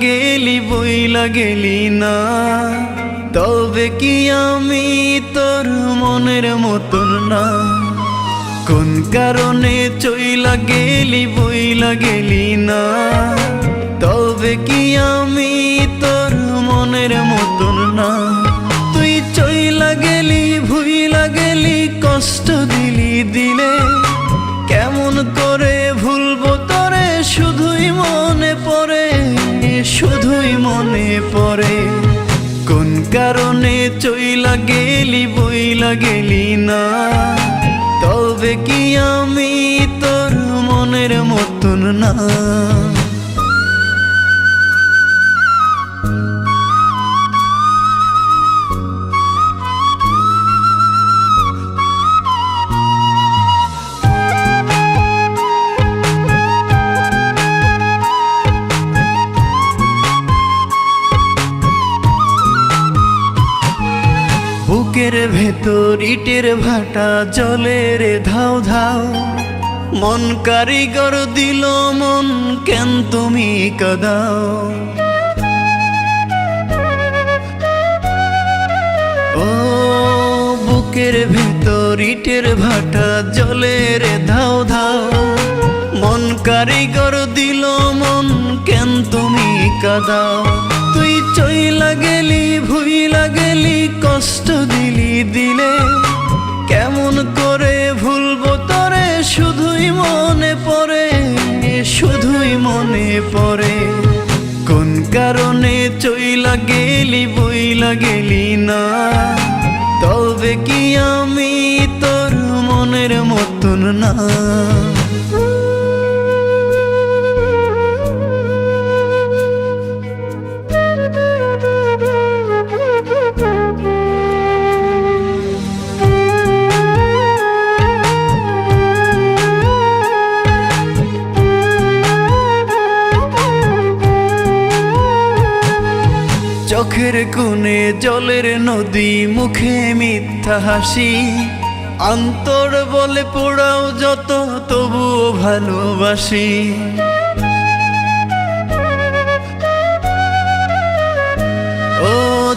গেলি, বইলা গেলি না? তবে কি আমি তোর মনের মতন না? কোন কারণে চইলা গেলি, বইলা গেলি না? তবে কি আমি তোর মনের মতন না? তুই চইলা গেলি, ভুইলা গেলি, কষ্ট দিলি দিলে কোন কারণে চই লাগেলি বই লাগেলি না? তবে কি আমি তোর মনের মতন না? বুকের ভেতর ইটের ভাটা, জলে রে ধাও ধাও। মন কারিগর দিল, মন কেন তুমি কাদাও? ও বুকের ভেতর ইটের ভাটা, জলে রে ধাও ধাও। মন কারিগর দিল, মন কেন তুমি কাদাও? চইলা গেলি ভুইলা গেলি কষ্ট দিলি দিলে। কেমন করে ভুলবো তোরে, শুধুই মনে পড়ে, শুধুই মনে পড়ে। কোন কারণে চইলা গেলি বইলা গেলি না? তবে কি আমি তোর মনের মতন না? চোখের কোণে জলের নদী, মুখে মিথ্যা হাসি। অন্তর বলে পোড়াও যত, তবুও ভালোবাসি। ও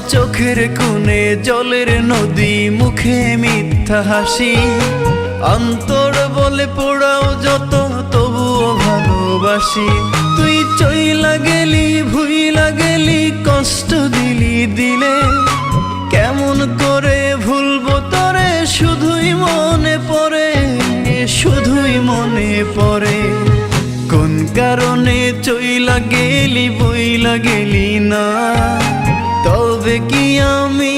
চোখের কোণে জলের নদী, মুখে মিথ্যা হাসি। অন্তর বলে পোড়াও যত, তবুও ভালোবাসি। কষ্ট দিলি দিলে, কেমন করে ভুলবো তোরে? শুধুই মনে পড়ে, শুধুই মনে পড়ে। কোন কারণে চইলা গেলি, বইলা গেলি না? তবে কি আমি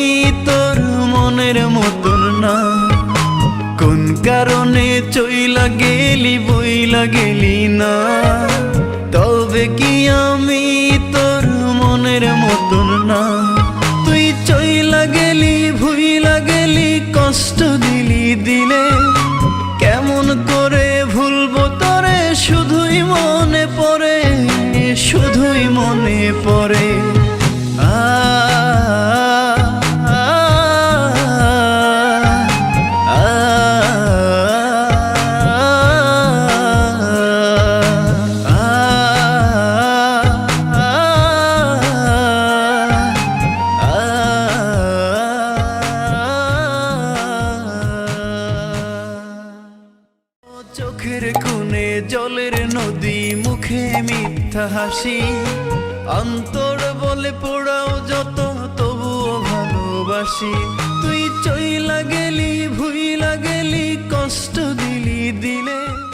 তোর মনের মতন না? কোন কারণে চইলা গেলি, বইলা গেলি না? তবে কি আমি মনের মতন না। চোখের কোণে জলের নদী, মুখে মিথ্যা হাসি। অন্তর বলে পোড়াও যত তবুও ভালোবাসি। তুই চইলা গেলি, ভুইলা গেলি, কষ্ট দিলি দিলে।